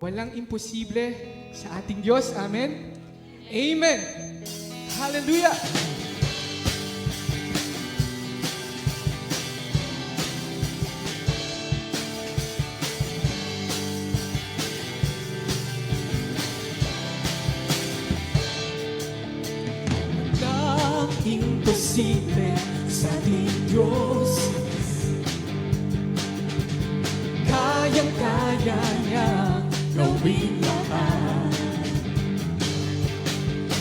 Walang imposible sa ating Diyos. Amen? Amen! Hallelujah! Gawin lahat.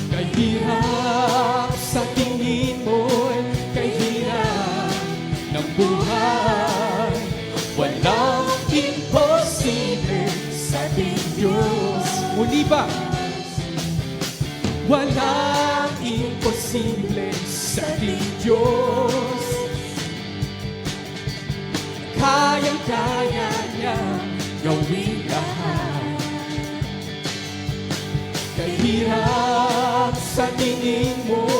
Kahirap sa tingin mo'y kahirap ng buhay. Walang imposible sa Diyos. Muli ba? Walang imposible sa Diyos. Kayang-kaya niya gawin Kahirap sa tingin mo'y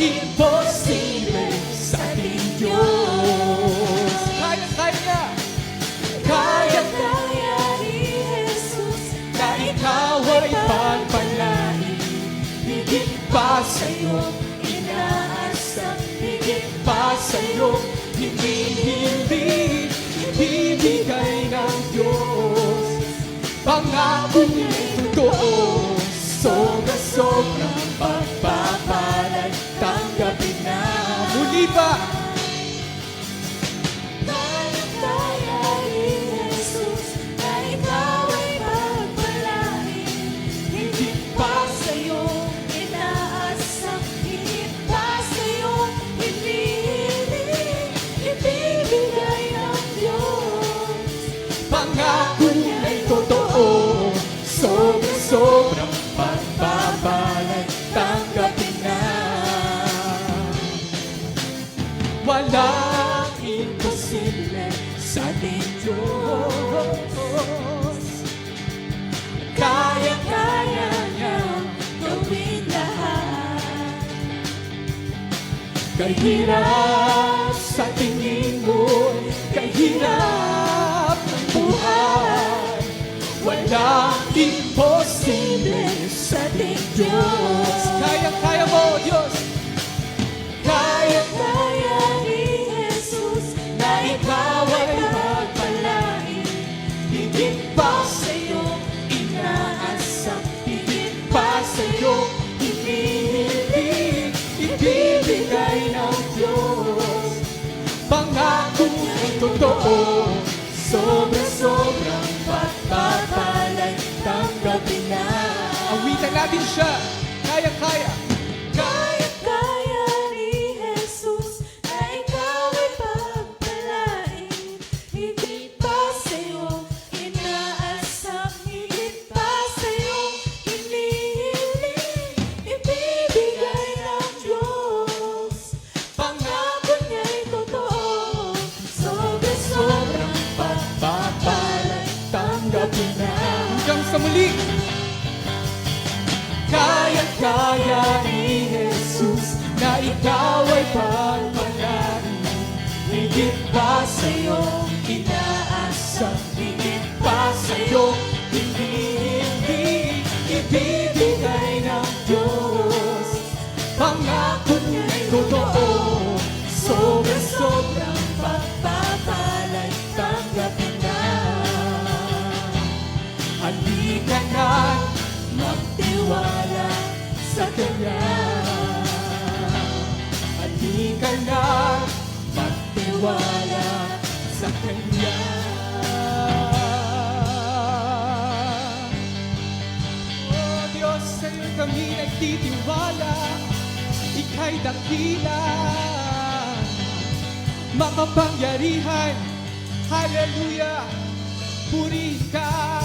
imposible sa ating Diyos Kaya-kaya Kaya-kaya Kaya ni Jesus na ikaw ay pagpalain Higit pa sa'yo inaasam. Higit pa sa'yo, hindi, hindi ibibigay ng Diyos. Pangako niya'y totoo, sobra-sobrang pagpapalay, Diyos. Pangako niya'y totoo, sobra-sobrang Kahirap sa tingin mo, kahirap ang buhay. Walang imposible sa Diyos. Totoo, sobra-sobrang pagpapalay, tanggapin na. Awitan natin siya, kaya-kaya. Kaya-kaya ni Jesus na ikaw ay pagpalain. Higit pa sa'yo, inaasam. Higit pa sa'yo, hindi, Kanya. Oh Diyos, sa'yo kami nagtitiwala, Ika'y dakila, makapangyarihan, Hallelujah, purihin ka.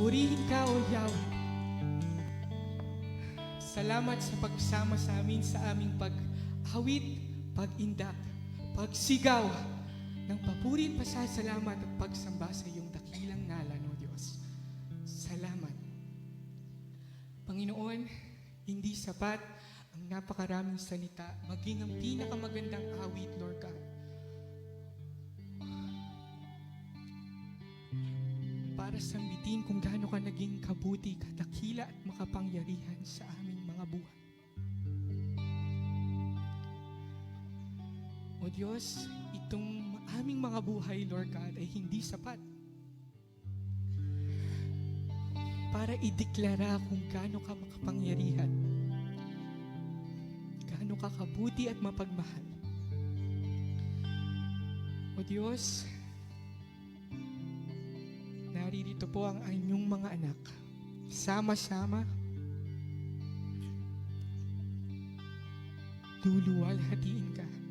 Purihin ka, O Yahweh. Salamat sa pagsama sa amin sa aming paghawit, pagindak, pagsigaw ng papuri at pasasalamat at pagsamba sa iyong dakilang ngalan, O Diyos. Salamat. Panginoon, hindi sapat ang napakaraming salita, maging ang pinakamagandang awit, Lord God. Para sambitin kung gaano ka naging kabuti, kadakila at makapangyarihan sa aming mga buhay. O Diyos, itong aming mga buhay, Lord God, ay hindi sapat para ideklara kung gaano ka makapangyarihan, gaano ka kabuti at mapagmahal. O Diyos, naririto po ang inyong mga anak. Sama-sama, luluwalhatiin ka.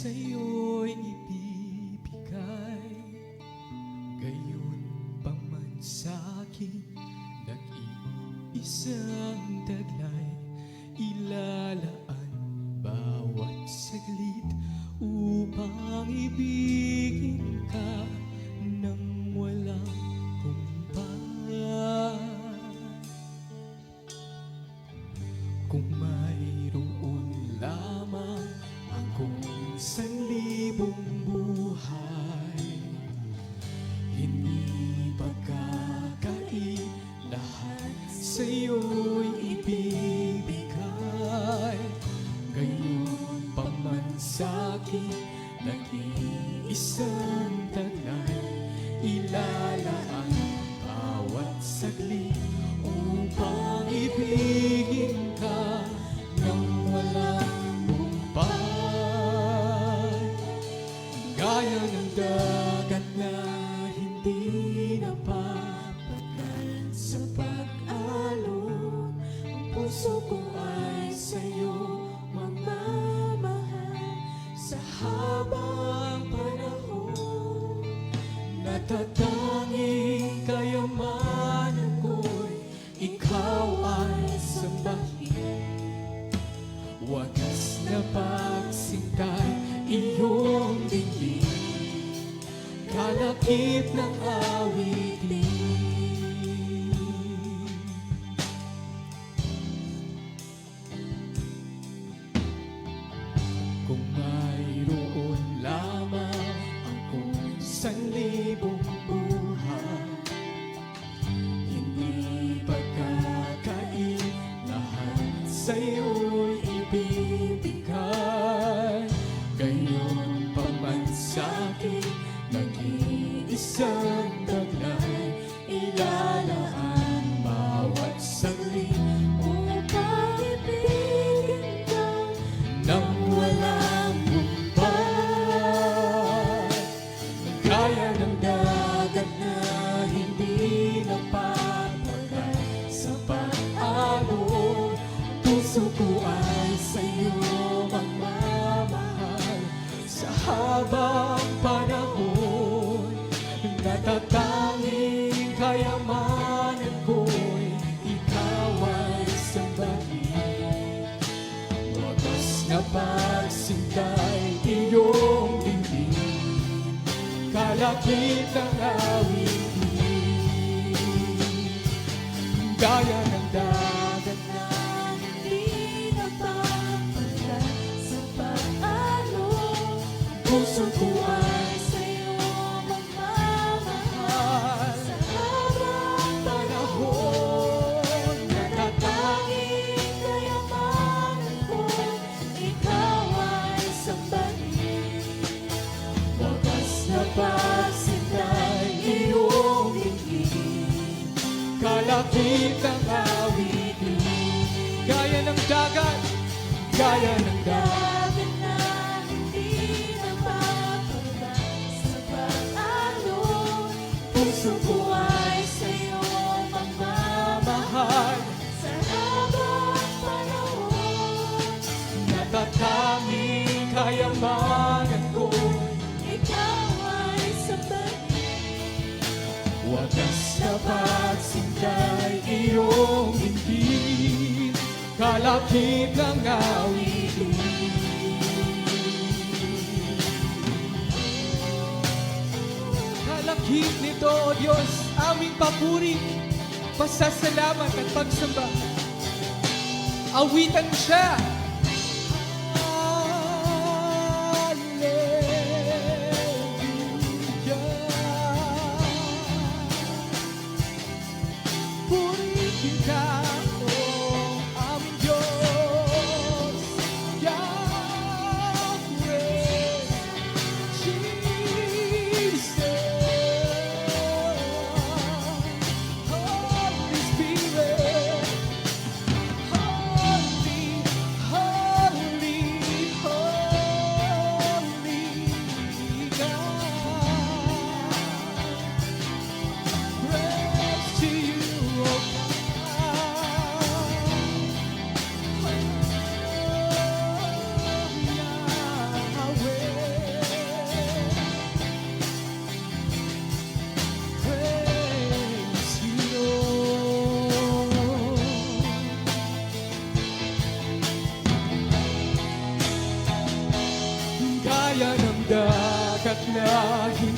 Sa'yo'y ibibigay Gayon pa man sa'kin nag-iisang Ilalaan bawat saglit upang ibigin ka nang walang kumpay. Kung mayroon lamang akong sanlibong buhay, Gaya ng dagat na hindi napapagal sa pag-alon, Ang puso ko ay sa'yo magmamahal sa habang panahon. Natatanging kayamanan ko'y ikaw ay sambahin. Wagas na pagsintay iyong dilim, kalakip ng awitin. Habang panahon Natatanging kayamanan ko'y ikaw ay sambahin Wagas na pagsintay iyong bibig Kalakit ng awitin Gaya ng pag-alon. Puso ko ay Kalakit ng awitin Kalakit nito, O Diyos, aming papuri, pasasalamat at pagsamba. Awitan siya.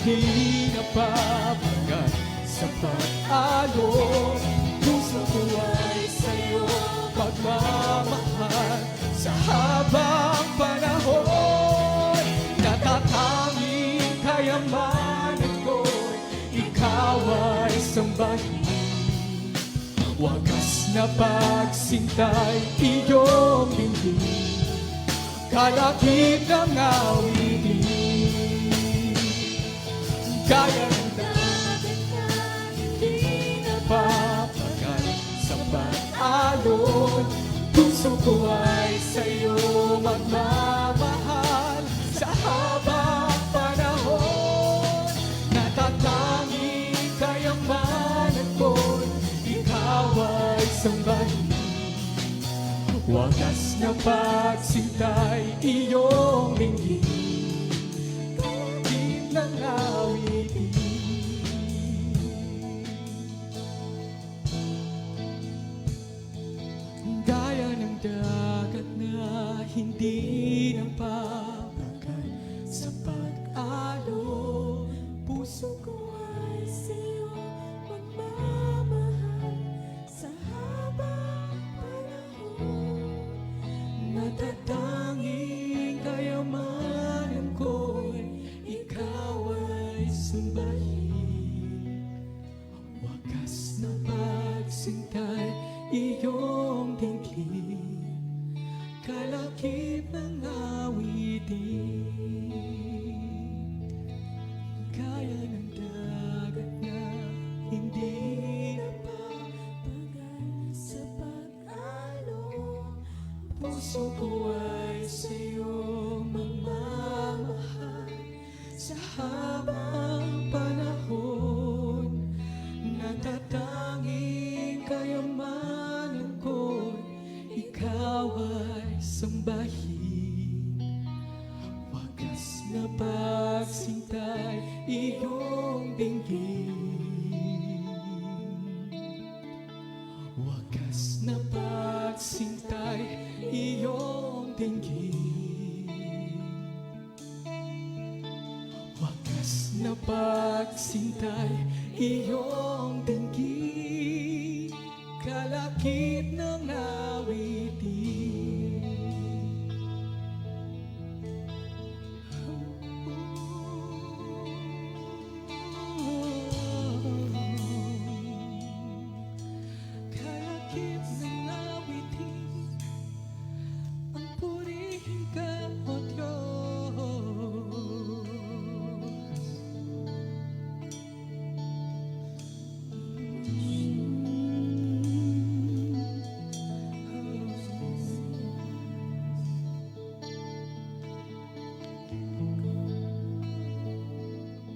Na hindi napapagal sa pag-alon Puso ko ay sa'yo magmamahal. Sa habang panahon Natatanging kayamanan ko Ikaw ay sambahin Wagas na pagsintay iyong bingin Kalakip ng awitin Dagat na hindi papagal sa pag-alon. Puso ko ay sa'yo magmamahal. Sa habang panahon Natatanging kayamanan ko. Ikaw ay sambahin Wagas na pagsintay iyong linggin Kaya. ng